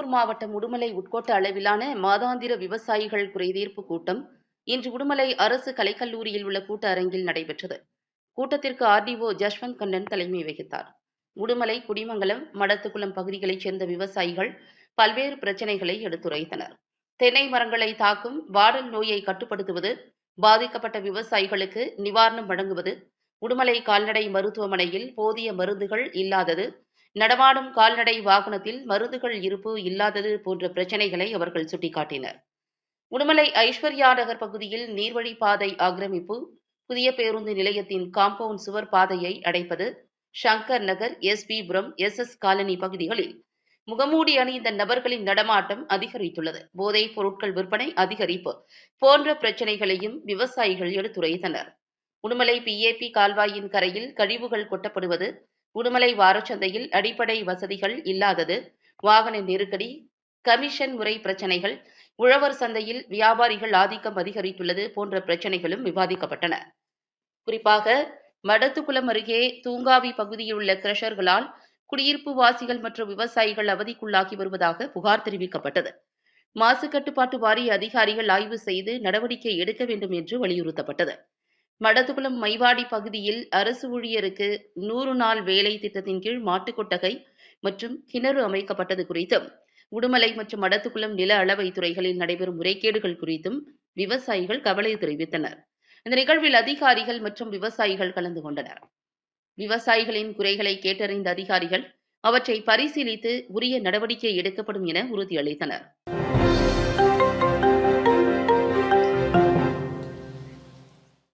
திருப்பூர் மாவட்டம் உடுமலை உட்கோட்ட அளவிலான மாதாந்திர விவசாயிகள் குறைதீர்ப்பு கூட்டம் இன்று உடுமலை அரசு கலைக்கல்லூரியில் உள்ள கூட்ட அரங்கில் நடைபெற்றது. கூட்டத்திற்கு ஆர்டிஓ ஜஷ்வந்த் கண்ணன் தலைமை வகித்தார். உடுமலை குடிமங்கலம் மடத்துக்குளம் பகுதிகளைச் சேர்ந்த விவசாயிகள் பல்வேறு பிரச்சினைகளை எடுத்துரைத்தனர். தென்னை மரங்களை தாக்கும் வாடல் நோயை கட்டுப்படுத்துவது பாதிக்கப்பட்ட விவசாயிகளுக்கு நிவாரணம் வழங்குவது உடுமலை கால்நடை மருத்துவமனையில் போதிய மருந்துகள் இல்லாதது நடமாடும் கால்நடை வாகனத்தில் மருந்துகள் இருப்பு இல்லாதது போன்ற பிரச்சினைகளை அவர்கள் சுட்டிக்காட்டினர். உடுமலை ஐஸ்வர்யா நகர் பகுதியில் நீர்வழி பாதை ஆக்கிரமிப்பு புதிய பேருந்து நிலையத்தின் காம்பவுண்ட் சுவர் பாதையை அடைப்பது ஷங்கர் நகர் எஸ்பிபுரம் எஸ் எஸ் காலனி பகுதிகளில் முகமூடி அணிந்த நபர்களின் நடமாட்டம் அதிகரித்துள்ளது. போதைப் பொருட்கள் விற்பனை அதிகரிப்பு போன்ற பிரச்சினைகளையும் விவசாயிகள் எடுத்துரைத்தனர். உடுமலை பிஏபி கால்வாயின் கரையில் கழிவுகள் கொட்டப்படுவது உடுமலை வாரச்சந்தையில் அடிப்படை வசதிகள் இல்லாதது. வாகன நெருக்கடி கமிஷன் முறை பிரச்சினைகள் உழவர் சந்தையில் வியாபாரிகள் ஆதிக்கம் அதிகரித்துள்ளது போன்ற பிரச்சினைகளும் விவாதிக்கப்பட்டன. குறிப்பாக மடத்துக்குளம் அருகே தூங்காவி பகுதியில் உள்ள கிரஷர்களால் குடியிருப்பு வாசிகள் மற்றும் விவசாயிகள் அவதிக்குள்ளாகி வருவதாக புகார் தெரிவிக்கப்பட்டது. மாசு கட்டுப்பாட்டு வாரிய அதிகாரிகள் ஆய்வு செய்து நடவடிக்கை எடுக்க வேண்டும் என்று வலியுறுத்தப்பட்டது. மடத்துக்குளம் மைவாடி பகுதியில் அரசு ஊழியருக்கு நூறு நாள் வேலை திட்டத்தின் கீழ் மாட்டுக் கொட்டகை மற்றும் கிணறு அமைக்கப்பட்டது குறித்தும் உடுமலை மற்றும் மடத்துக்குளம் நில அளவை துறைகளில் நடைபெறும் முறைகேடுகள் குறித்தும் விவசாயிகள் கவலை தெரிவித்தனர். இந்த நிகழ்வில் அதிகாரிகள் மற்றும் விவசாயிகள் கலந்து கொண்டனர். விவசாயிகளின் குறைகளை கேட்டறிந்த அதிகாரிகள் அவற்றை பரிசீலித்து உரிய நடவடிக்கை எடுக்கப்படும் என உறுதியளித்தனர்.